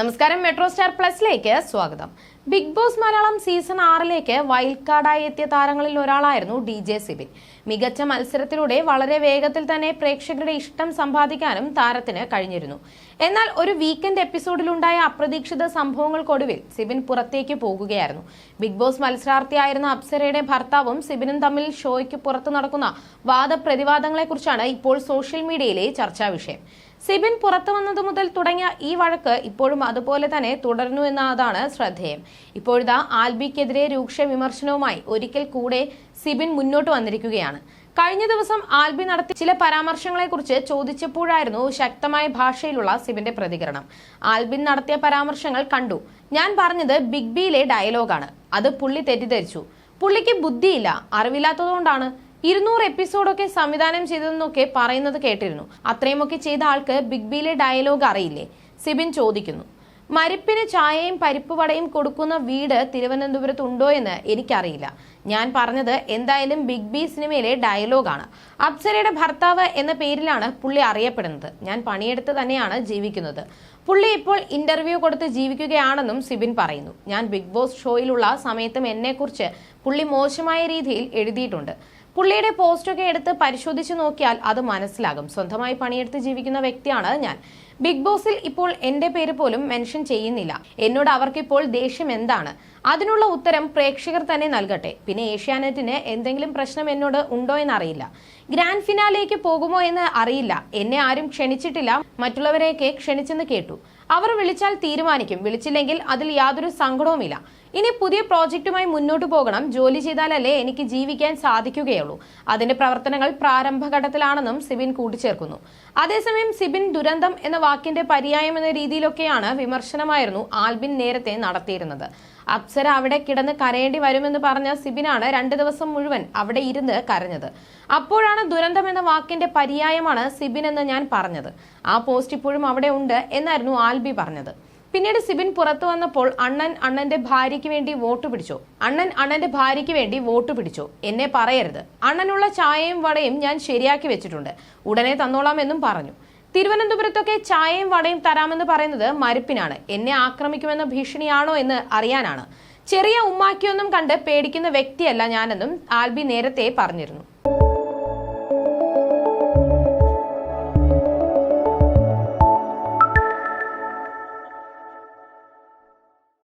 നമസ്കാരം metro star പ്ലസിലേക്ക് സ്വാഗതം. ബിഗ് ബോസ് മലയാളം സീസൺ ആറിലേക്ക് വൈൽഡ് കാർഡായി എത്തിയ താരങ്ങളിൽ ഒരാളായിരുന്നു ഡി ജെ സിബിൻ. മികച്ച മത്സരത്തിലൂടെ വളരെ വേഗത്തിൽ തന്നെ പ്രേക്ഷകരുടെ ഇഷ്ടം സമ്പാദിക്കാനും താരത്തിന് കഴിഞ്ഞിരുന്നു. എന്നാൽ ഒരു വീക്കെൻഡ് എപ്പിസോഡിലുണ്ടായ അപ്രതീക്ഷിത സംഭവങ്ങൾക്കൊടുവിൽ സിബിൻ പുറത്തേക്ക് പോകുകയായിരുന്നു. ബിഗ് ബോസ് മത്സരാർത്ഥിയായിരുന്ന അപ്സരയുടെ ഭർത്താവും സിബിനും തമ്മിൽ ഷോയ്ക്ക് പുറത്തു നടക്കുന്ന വാദപ്രതിവാദങ്ങളെക്കുറിച്ചാണ് ഇപ്പോൾ സോഷ്യൽ മീഡിയയിലെ ചർച്ചാ വിഷയം. സിബിൻ പുറത്തു വന്നതു മുതൽ തുടങ്ങിയ ഈ വഴക്ക് ഇപ്പോഴും അതുപോലെ തന്നെ തുടരുന്നു എന്നതാണ് ശ്രദ്ധേയം. ഇപ്പോഴിതാ ആൽബിക്കെതിരെ രൂക്ഷ വിമർശനവുമായി ഒരിക്കൽ കൂടെ സിബിൻ മുന്നോട്ട് വന്നിരിക്കുകയാണ്. കഴിഞ്ഞ ദിവസം ആൽബി നടത്തിയ ചില പരാമർശങ്ങളെക്കുറിച്ച് ചോദിച്ചപ്പോഴായിരുന്നു ശക്തമായ ഭാഷയിലുള്ള സിബിന്റെ പ്രതികരണം. ആൽബിൻ നടത്തിയ പരാമർശങ്ങൾ കണ്ടു. ഞാൻ പറഞ്ഞത് ബിഗ് ബിയിലെ ഡയലോഗാണ്. അത് പുള്ളി തെറ്റിദ്ധരിച്ചു. പുള്ളിക്ക് ബുദ്ധിയില്ല. അറിവില്ലാത്തതുകൊണ്ടാണ്. ഇരുന്നൂറ് എപ്പിസോഡൊക്കെ സംവിധാനം ചെയ്തതെന്നൊക്കെ പറയുന്നത് കേട്ടിരുന്നു. അത്രയുമൊക്കെ ചെയ്ത ആൾക്ക് ബിഗ് ബിയിലെ ഡയലോഗ് അറിയില്ലേ? സിബിൻ ചോദിക്കുന്നു. മരിപ്പിന് ചായയും പരിപ്പ് വടയും കൊടുക്കുന്ന വീട് തിരുവനന്തപുരത്ത് ഉണ്ടോ എന്ന് എനിക്കറിയില്ല. ഞാൻ പറഞ്ഞത് എന്തായാലും ബിഗ് ബി സിനിമയിലെ ഡയലോഗാണ് അപ്സരയുടെ ഭർത്താവ് എന്ന പേരിലാണ് പുള്ളി അറിയപ്പെടുന്നത്. ഞാൻ പണിയെടുത്ത് തന്നെയാണ് ജീവിക്കുന്നത്. പുള്ളി ഇപ്പോൾ ഇന്റർവ്യൂ കൊടുത്ത് ജീവിക്കുകയാണെന്നും സിബിൻ പറയുന്നു. ഞാൻ ബിഗ് ബോസ് ഷോയിലുള്ള സമയത്തും എന്നെക്കുറിച്ച് പുള്ളി മോശമായ രീതിയിൽ എഴുതിയിട്ടുണ്ട്. പുള്ളിയുടെ പോസ്റ്റൊക്കെ എടുത്ത് പരിശോധിച്ച് നോക്കിയാൽ അത് മനസ്സിലാകും. സ്വന്തമായി പണിയെടുത്ത് ജീവിക്കുന്ന വ്യക്തിയാണ് ഞാൻ. ബിഗ് ബോസിൽ ഇപ്പോൾ എന്റെ പേര് പോലും മെൻഷൻ ചെയ്യുന്നില്ല. എന്നോട് അവർക്കിപ്പോൾ ദേഷ്യം എന്താണ്? അതിനുള്ള ഉത്തരം പ്രേക്ഷകർ തന്നെ നൽകട്ടെ. പിന്നെ ഏഷ്യാനെറ്റിന് എന്തെങ്കിലും പ്രശ്നം എന്നോട് ഉണ്ടോ എന്ന് അറിയില്ല ഗ്രാൻഡ് ഫിനാലേക്ക് പോകുമോ എന്ന് അറിയില്ല. എന്നെ ആരും ക്ഷണിച്ചിട്ടില്ല. മറ്റുള്ളവരെയൊക്കെ ക്ഷണിച്ചെന്ന് കേട്ടു. അവർ വിളിച്ചാൽ തീരുമാനിക്കും. വിളിച്ചില്ലെങ്കിൽ അതിൽ യാതൊരു സങ്കടവുമില്ല. ഇനി പുതിയ പ്രോജക്റ്റുമായി മുന്നോട്ട് പോകണം. ജോലി ചെയ്താലല്ലേ എനിക്ക് ജീവിക്കാൻ സാധിക്കുകയുള്ളൂ. അതിന്റെ പ്രവർത്തനങ്ങൾ പ്രാരംഭഘട്ടത്തിലാണെന്നും സിബിൻ കൂട്ടിച്ചേർക്കുന്നു. അതേസമയം സിബിൻ ദുരന്തം എന്ന വാക്കിന്റെ പര്യായം എന്ന രീതിയിലൊക്കെയാണ് വിമർശനമായിരുന്നു ആൽബിൻ നേരത്തെ നടത്തിയിരുന്നത്. അപ്സര അവിടെ കിടന്ന് കരയേണ്ടി വരുമെന്ന് പറഞ്ഞ സിബിനാണ് രണ്ട് ദിവസം മുഴുവൻ അവിടെ ഇരുന്ന് കരഞ്ഞത്. അപ്പോഴാണ് ദുരന്തം എന്ന വാക്കിന്റെ പര്യായമാണ് സിബിൻ എന്ന് ഞാൻ പറഞ്ഞത്. ആ പോസ്റ്റ് ഇപ്പോഴും അവിടെ ഉണ്ട് എന്നായിരുന്നു ആൽബി പറഞ്ഞത്. പിന്നീട് സിബിൻ പുറത്തു വന്നപ്പോൾ അണ്ണൻ അണ്ണന്റെ ഭാര്യയ്ക്ക് വേണ്ടി വോട്ട് പിടിച്ചു. അണ്ണൻ അണ്ണന്റെ ഭാര്യയ്ക്ക് വേണ്ടി വോട്ട് പിടിച്ചു. എന്നെ പറയരുത്. അണ്ണനുള്ള ചായയും വടയും ഞാൻ ശരിയാക്കി വെച്ചിട്ടുണ്ട്. ഉടനെ തന്നോളാം എന്നും പറഞ്ഞു. തിരുവനന്തപുരത്തൊക്കെ ചായയും വടയും തരാമെന്ന് പറയുന്നത് മരുപ്പിനാണ്. എന്നെ ആക്രമിക്കുമെന്ന ഭീഷണിയാണോ എന്ന് അറിയാനാണ്. ചെറിയ ഉമ്മാക്കിയൊന്നും കണ്ട് പേടിക്കുന്ന വ്യക്തിയല്ല ഞാനെന്നും ആൽബി നേരത്തെ പറഞ്ഞിരുന്നു.